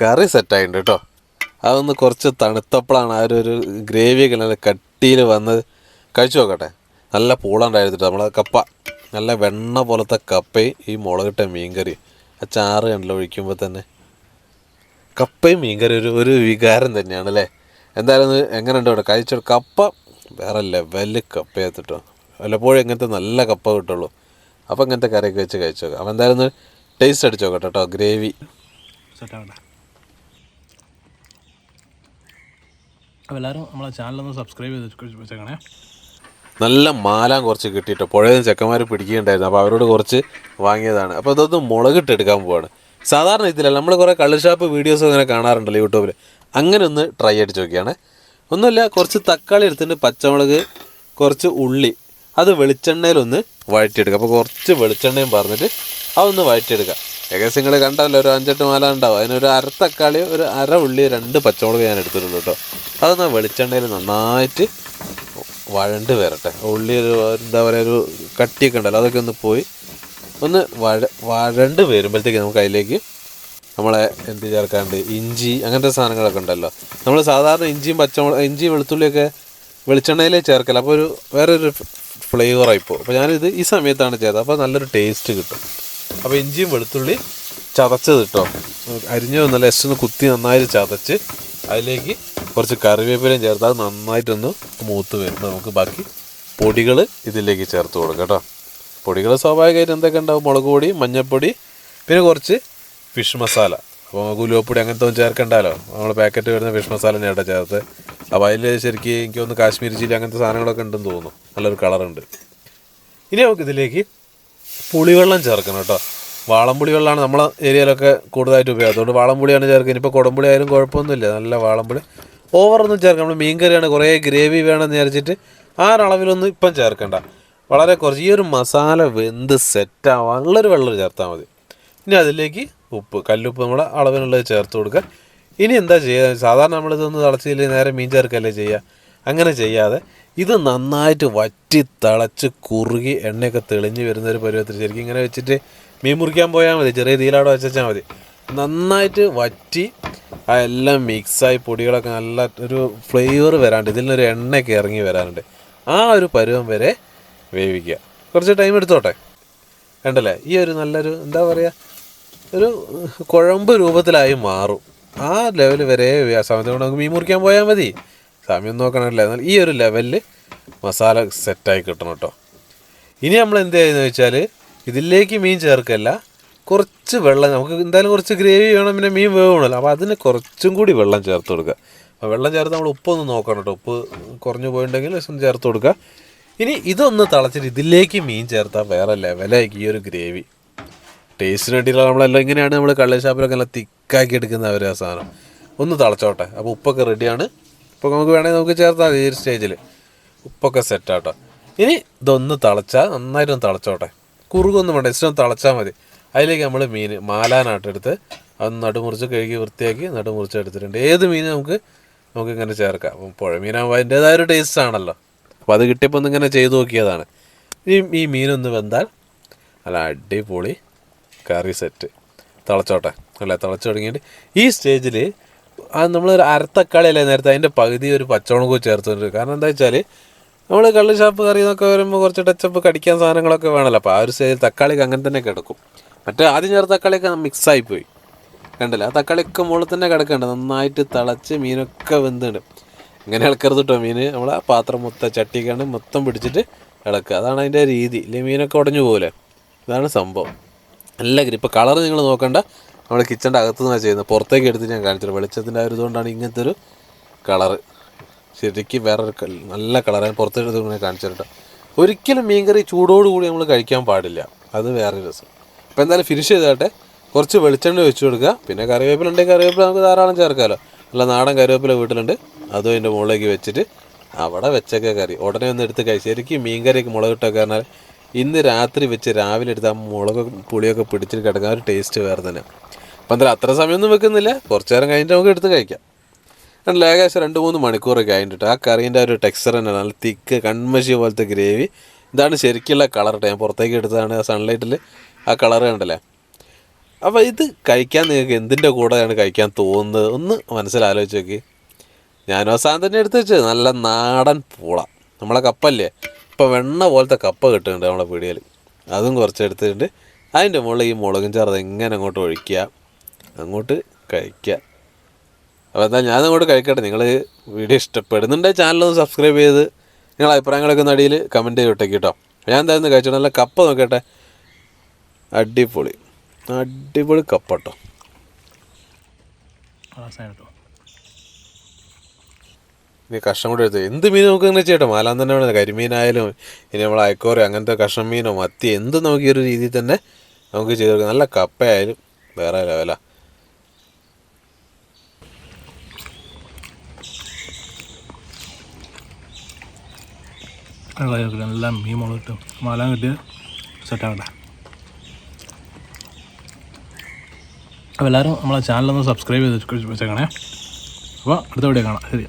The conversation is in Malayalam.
കറി സെറ്റായിട്ടുണ്ട് കേട്ടോ. അതൊന്ന് കുറച്ച് തണുത്തപ്പോഴാണ് ആ ഒരു ഗ്രേവിയൊക്കെ നല്ല കട്ടിയിൽ വന്നത് കഴിച്ചു നോക്കട്ടെ. നല്ല പൂളുണ്ടായിരുന്നു നമ്മളെ കപ്പ. നല്ല വെണ്ണ പോലത്തെ കപ്പയും ഈ മുളകിട്ട മീൻകറി. ആ ചാറ് കണ്ടല്ലോ ഒഴിക്കുമ്പോൾ തന്നെ. കപ്പയും മീൻകറി ഒരു ഒരു വികാരം തന്നെയാണ് അല്ലേ? എന്തായാലും എങ്ങനെ എങ്ങനെയുണ്ട് ഇവിടെ? കഴിച്ചോ? കപ്പ വേറെ ലെവൽ കപ്പയാത്തിട്ടോ വല്ലപ്പോഴും ഇങ്ങനത്തെ നല്ല കപ്പ കിട്ടുള്ളൂ. അപ്പോൾ ഇങ്ങനത്തെ കറിയൊക്കെ വെച്ച് കഴിച്ചു നോക്കാം അപ്പോൾ എന്തായാലും ടേസ്റ്റ് അടിച്ചു നോക്കട്ടെ കേട്ടോ ഗ്രേവി. സെറ്റാവട്ടെ എല്ലാവരും നമ്മളെ ചാനലൊന്ന് സബ്സ്ക്രൈബ് ചെയ്ത് വെച്ചേക്കണേ. നല്ല മാലാം കുറച്ച് കിട്ടിയിട്ടോ. പുഴയിൽ നിന്ന് ചെക്കന്മാർ പിടിക്കുകയുണ്ടായിരുന്നു. അപ്പോൾ അവരോട് കുറച്ച് വാങ്ങിയതാണ്. അപ്പോൾ ഇതൊന്ന് മുളകിട്ട് എടുക്കാൻ പോവാണ്. സാധാരണ ഇതിലല്ല നമ്മൾ കുറേ കള്ളുഷാപ്പ് വീഡിയോസ് അങ്ങനെ കാണാറുണ്ടല്ലോ യൂട്യൂബിൽ അങ്ങനെ ഒന്ന് ട്രൈ അടിച്ച് നോക്കിയാണ്. ഒന്നുമില്ല കുറച്ച് തക്കാളി എടുത്തിട്ട് പച്ചമുളക് കുറച്ച് ഉള്ളി അത് വെളിച്ചെണ്ണയിലൊന്ന് വഴറ്റിയെടുക്കുക. അപ്പോൾ കുറച്ച് വെളിച്ചെണ്ണയും പറഞ്ഞിട്ട് അതൊന്ന് വഴറ്റിയെടുക്കുക. ഏകദേശം നിങ്ങൾ കണ്ടല്ലോ ഒരു അഞ്ചെട്ട് മാല ഉണ്ടാവും. അതിനൊരു അര തക്കാളി ഒരു അര ഉള്ളി രണ്ട് പച്ചമുളക് ഞാൻ എടുത്തിട്ടുണ്ട് കേട്ടോ. അതൊന്ന് വെളിച്ചെണ്ണയിൽ നന്നായിട്ട് വഴണ്ട് വരട്ടെ. ഉള്ളി ഒരു എന്താ പറയുക ഒരു കട്ടിയൊക്കെ ഉണ്ടല്ലോ അതൊക്കെ ഒന്ന് പോയി ഒന്ന് വഴ വഴണ്ട് വരുമ്പോഴത്തേക്ക് നമുക്ക് അതിലേക്ക് നമ്മളെ എന്ത് ചേർക്കാണ്ട് ഇഞ്ചി അങ്ങനത്തെ സാധനങ്ങളൊക്കെ ഉണ്ടല്ലോ. നമ്മൾ സാധാരണ ഇഞ്ചിയും പച്ചമുളക് ഇഞ്ചി വെളുത്തുള്ളിയൊക്കെ വെളിച്ചെണ്ണയിലേ ചേർക്കല. അപ്പോൾ ഒരു വേറൊരു ഫ്ലേവറായിപ്പോൾ അപ്പോൾ ഞാനിത് ഈ സമയത്താണ് ചെയ്തത്. അപ്പോൾ നല്ലൊരു ടേസ്റ്റ് കിട്ടും. അപ്പോൾ ഇഞ്ചിയും വെളുത്തുള്ളി ചതച്ചത് കിട്ടോ അരിഞ്ഞു നല്ല എസ് ഒന്ന് കുത്തി നന്നായിട്ട് ചതച്ച് അതിലേക്ക് കുറച്ച് കറിവേപ്പിലയും ചേർത്താൽ നന്നായിട്ടൊന്ന് മൂത്ത് വരും നമുക്ക് ബാക്കി പൊടികൾ ഇതിലേക്ക് ചേർത്ത് കൊടുക്കാം കേട്ടോ പൊടികൾ സ്വാഭാവികമായിട്ട് എന്തൊക്കെ ഉണ്ടാവും? മുളക് പൊടി മഞ്ഞൾപ്പൊടി പിന്നെ കുറച്ച് ഫിഷ് മസാല. അപ്പോൾ നമുക്ക് ഉലുവപ്പൊടി അങ്ങനത്തെ ഒന്നും ചേർക്കണ്ടല്ലോ. നമ്മൾ പാക്കറ്റ് വരുന്ന ഫിഷ് മസാല തന്നെയാണ് ചേർത്ത്. അപ്പോൾ അതിൽ ശരിക്കും എനിക്ക് ഒന്ന് കാശ്മീരി ചില്ലി അങ്ങനത്തെ സാധനങ്ങളൊക്കെ ഉണ്ടെന്ന് തോന്നുന്നു. നല്ലൊരു കളറുണ്ട്. ഇനി നമുക്ക് ഇതിലേക്ക് പുളിവെള്ളം ചേർക്കണം കേട്ടോ. വാളംപുളി വെള്ളമാണ് നമ്മളെ ഏരിയയിലൊക്കെ കൂടുതലായിട്ട് ഉപയോഗം അതുകൊണ്ട് വാളംപുളിയാണ് ചേർക്കുക ഇനിയിപ്പോൾ കുടംപുളി ആയാലും കുഴപ്പമൊന്നുമില്ല. നല്ല വാളംപുളി ഓവറൊന്നും ചേർക്കണം നമ്മൾ മീൻ കറിയാണ് കുറേ ഗ്രേവി വേണമെന്ന് വിചാരിച്ചിട്ട് ആ ഒരളവിലൊന്നും ഇപ്പം ചേർക്കണ്ട. വളരെ കുറച്ച് ഈ ഒരു മസാല വെന്ത് സെറ്റാവാൻ ഉള്ളൊരു വെള്ളം ചേർത്താൽ മതി. ഇനി അതിലേക്ക് ഉപ്പ് കല്ലുപ്പ് നമ്മുടെ അളവിനുള്ളത് ചേർത്ത് കൊടുക്കുക. ഇനി എന്താ ചെയ്യുക? സാധാരണ നമ്മളിതൊന്ന് തിളച്ചില്ലെങ്കിൽ നേരെ മീൻ ചേർക്കല്ലേ ചെയ്യുക? അങ്ങനെ ചെയ്യാതെ ഇത് നന്നായിട്ട് വറ്റി തിളച്ച് കുറുകി എണ്ണയൊക്കെ തെളിഞ്ഞ് വരുന്ന ഒരു പരുവത്തിൽ ശരിക്കും ഇങ്ങനെ വെച്ചിട്ട് മീൻ മുറിക്കാൻ പോയാൽ മതി. ചെറിയ തീലാടെ വെച്ചാൽ മതി. നന്നായിട്ട് വറ്റി ആ എല്ലാം മിക്സായി പൊടികളൊക്കെ നല്ല ഒരു ഫ്ലേവർ വരാണ്ട് നിന്നൊരു എണ്ണയൊക്കെ ഇറങ്ങി വരാനുണ്ട്. ആ ഒരു പരുവം വരെ വേവിക്കുക. കുറച്ച് ടൈം എടുത്തോട്ടെ? കണ്ടല്ലേ? ഈ ഒരു നല്ലൊരു എന്താ പറയുക ഒരു കുഴമ്പ് രൂപത്തിലായി മാറും. ആ ലെവൽ വരെ സമയത്ത് കൊണ്ട് നമുക്ക് മീൻ മുറിക്കാൻ പോയാൽ മതി. സമയം നോക്കണമല്ലോ എന്നാൽ ഈ ഒരു ലെവലിൽ മസാല സെറ്റായി കിട്ടണം കേട്ടോ ഇനി നമ്മൾ എന്ത് ചെയ്യുന്നത് വെച്ചാൽ ഇതിലേക്ക് മീൻ ചേർക്കല്ല കുറച്ച് വെള്ളം നമുക്ക് എന്തായാലും കുറച്ച് ഗ്രേവി വേണം പിന്നെ മീൻ വേവണമല്ലോ അപ്പോൾ അതിന് കുറച്ചും കൂടി വെള്ളം ചേർത്ത് കൊടുക്കുക. അപ്പോൾ വെള്ളം ചേർത്ത് നമ്മൾ ഉപ്പൊന്ന് നോക്കണം കേട്ടോ ഉപ്പ് കുറഞ്ഞു പോയിട്ടുണ്ടെങ്കിൽ ഒന്ന് ചേർത്ത് കൊടുക്കുക. ഇനി ഇതൊന്ന് തിളച്ചിട്ട് ഇതിലേക്ക് മീൻ ചേർത്താൽ വേറെ ലെവലായിരിക്കും ഈ ഒരു ഗ്രേവി ടേസ്റ്റിന് വേണ്ടിയിട്ടുള്ള നമ്മളെല്ലാം ഇങ്ങനെയാണ് നമ്മൾ കള്ളശാപ്പിലൊക്കെ നല്ല തിക്കാക്കി എടുക്കുന്ന ഒരു സാധനം. ഒന്ന് തിളച്ചോട്ടെ. അപ്പോൾ ഉപ്പൊക്കെ റെഡിയാണ് ഇപ്പോൾ നമുക്ക് വേണമെങ്കിൽ നമുക്ക് ചേർത്താൽ മതി ഈ സ്റ്റേജിൽ ഉപ്പൊക്കെ സെറ്റാട്ടോ ഇനി ഇതൊന്ന് തിളച്ചാൽ നന്നായിട്ടൊന്ന് തിളച്ചോട്ടെ. കുറുകൊന്നും വേണ്ട ഇഷ്ടം തിളച്ചാൽ മതി. അതിലേക്ക് നമ്മൾ മീൻ മാലാനാട്ടെടുത്ത് അത് നടുമുറിച്ച് കഴുകി വൃത്തിയാക്കി നടുമുറിച്ച് എടുത്തിട്ടുണ്ട്. ഏത് മീൻ നമുക്ക് നമുക്ക് ഇങ്ങനെ ചേർക്കാം. അപ്പം പുഴ മീനാകുമ്പോൾ അതിന്റേതായ ഒരു ടേസ്റ്റ് ആണല്ലോ. അപ്പോൾ അത് കിട്ടിയപ്പോൾ ഒന്ന് ഇങ്ങനെ ചെയ്തു നോക്കിയതാണ്. ഈ ഈ മീനൊന്ന് വെന്താൽ നല്ല അടിപൊളി കറി സെറ്റ് തിളച്ചോട്ടെ. അല്ല? തിളച്ചു തുടങ്ങിയിട്ട് ഈ സ്റ്റേജിൽ ആ നമ്മൾ ഒരു അരത്തക്കാളിയല്ലേ നേരത്തെ. അതിന്റെ പകുതി ഒരു പച്ചമുളക് ചേർത്തിട്ടുണ്ട് കാരണം എന്താ വെച്ചാൽ നമ്മൾ കള്ള് ഷാപ്പ് കറി എന്നൊക്കെ വരുമ്പോൾ കുറച്ച് ടച്ചപ്പ് കടിക്കാൻ സാധനങ്ങളൊക്കെ വേണമല്ലോ അപ്പോൾ ആ ഒരു സൈഡ് തക്കാളിക്ക് അങ്ങനെ തന്നെ കിടക്കും. മറ്റേ ആദ്യം ചേർത്ത തക്കാളിയൊക്കെ മിക്സായി പോയി. കണ്ടില്ല? ആ തക്കാളിയൊക്കെ മുകളിൽ തന്നെ കിടക്കണ്ട. നന്നായിട്ട് തിളച്ച് മീനൊക്കെ വെന്തുണ്ട്. ഇങ്ങനെ ഇളക്കരുത് കേട്ടോ മീൻ നമ്മൾ ആ പാത്രം മൊത്തം ചട്ടിക്കാണ് മൊത്തം പിടിച്ചിട്ട് ഇളക്കുക. അതാണ് അതിന്റെ രീതി. ഇല്ലെങ്കിൽ മീനൊക്കെ ഉടഞ്ഞു പോകില്ലേ ഇതാണ് സംഭവം. നല്ല ഇപ്പോൾ കളർ നിങ്ങൾ നോക്കണ്ട. നമ്മൾ കിച്ചന്റെ അകത്തു നിന്നാണ് ചെയ്യുന്നത്. പുറത്തേക്ക് എടുത്ത് ഞാൻ കാണിച്ചത് വെളിച്ചത്തിന്റെ ഒരു ഇതുകൊണ്ടാണ് ഇങ്ങനത്തെ ഒരു കളറ് ശരിക്കും വേറൊരു നല്ല കളറാണ് പുറത്തേക്ക് എടുത്ത് ഞാൻ കാണിച്ചിട്ട് ഒരിക്കലും മീൻകറി ചൂടോടുകൂടി നമ്മൾ കഴിക്കാൻ പാടില്ല. അത് വേറെ രസം. അപ്പോൾ എന്തായാലും ഫിനിഷ് ചെയ്താട്ടെ കുറച്ച് വെളിച്ചെണ്ണ വെച്ച് കൊടുക്കുക. പിന്നെ കറിവേപ്പില ഉണ്ടെങ്കിൽ കറിവേപ്പില നമുക്ക് ധാരാളം ചേർക്കാമല്ലോ അല്ല നാടൻ കറിവേപ്പില വീട്ടിലുണ്ട്. അതും അതിന്റെ മുകളിലേക്ക് വെച്ചിട്ട് അവിടെ വെച്ചൊക്കെ കറി. ഉടനെ ഒന്ന് എടുത്ത് കഴിച്ച് ശരിക്കും മീൻ മുളക് മുളകിട്ടൊക്കെ പറഞ്ഞാൽ ഇന്ന് രാത്രി വെച്ച് രാവിലെ എടുത്ത് ആ മുളക് പുളിയൊക്കെ പിടിച്ചിട്ട് കിടക്കാൻ ഒരു ടേസ്റ്റ് വേറെ തന്നെ അപ്പം എന്തായാലും അത്ര സമയമൊന്നും വെക്കുന്നില്ല. കുറച്ച് നേരം കഴിഞ്ഞിട്ട് നമുക്ക് എടുത്ത് കഴിക്കാം. കണ്ടില്ല ഏകദേശം രണ്ട് മൂന്ന് മണിക്കൂറൊക്കെ ആയിട്ട് ആ കറീന്റെ ഒരു ടെക്സ്ചർ തന്നെ നല്ല തിക്ക് കൺമശി പോലത്തെ ഗ്രേവി. ഇതാണ് ശരിക്കുള്ള കളർ ഞാൻ പുറത്തേക്ക് എടുത്തതാണ് ആ സൺലൈറ്റിൽ ആ കളർ കണ്ടല്ലേ? അപ്പോൾ ഇത് കഴിക്കാൻ നിങ്ങൾക്ക് എന്തിന്റെ കൂടെയാണ് കഴിക്കാൻ തോന്നുന്നത്? ഒന്ന് മനസ്സിലാലോചിച്ച് നോക്കി. ഞാൻ അവസാനം തന്നെ എടുത്ത് വെച്ചത്. നല്ല നാടൻ പൂള. നമ്മളെ കപ്പല്ലേ? ഇപ്പോൾ വെണ്ണ പോലത്തെ കപ്പ കിട്ടുന്നുണ്ട് നമ്മളെ പീടികയിൽ. അതും കുറച്ച് എടുത്തിട്ടുണ്ട്. അതിന്റെ മുകളിൽ ഈ മുളകും ചേർത്ത് എങ്ങനെ അങ്ങോട്ട് ഒഴിക്കുക. അങ്ങോട്ട് കഴിക്കുക അപ്പോൾ എന്താ ഞാൻ അങ്ങോട്ട് കഴിക്കട്ടെ. നിങ്ങൾ വീഡിയോ ഇഷ്ടപ്പെടുന്നുണ്ടെങ്കിൽ ചാനലൊന്ന് സബ്സ്ക്രൈബ് ചെയ്ത് നിങ്ങളുടെ അഭിപ്രായങ്ങളൊക്കെ ഒന്ന് അടിയിൽ കമന്റ് ചെയ്തിട്ടേക്ക് കേട്ടോ ഞാൻ എന്തായാലും കഴിച്ചോ നല്ല കപ്പ നോക്കട്ടെ. അടിപൊളി. അടിപൊളി കപ്പ കേട്ടോ ഇനി കഷ്ണം കൂടെ എടുത്ത്. എന്ത് മീൻ നമുക്ക് ഇങ്ങനെ ചെയ്യട്ടെ മാലാൻ തന്നെ വേണം? കരിമീനായാലും ഇനി നമ്മൾ അയക്കോറോ അങ്ങനത്തെ കഷ്ണം മീനോ മത്തി എന്തും നമുക്ക് ഈ ഒരു രീതിയിൽ തന്നെ നമുക്ക് ചെയ്ത് കൊടുക്കാം. നല്ല കപ്പയായാലും വേറെ ലെവലാ നല്ല മീൻ മുളക് കിട്ടും മാലാൻ കിട്ടിയ സെറ്റാവണ്ട അപ്പോൾ എല്ലാവരും നമ്മളെ ചാനലൊന്ന് സബ്സ്ക്രൈബ് ചെയ്ത് വെച്ചേക്കണേ. അപ്പോൾ അടുത്ത വീഡിയോ കാണാം. ശരി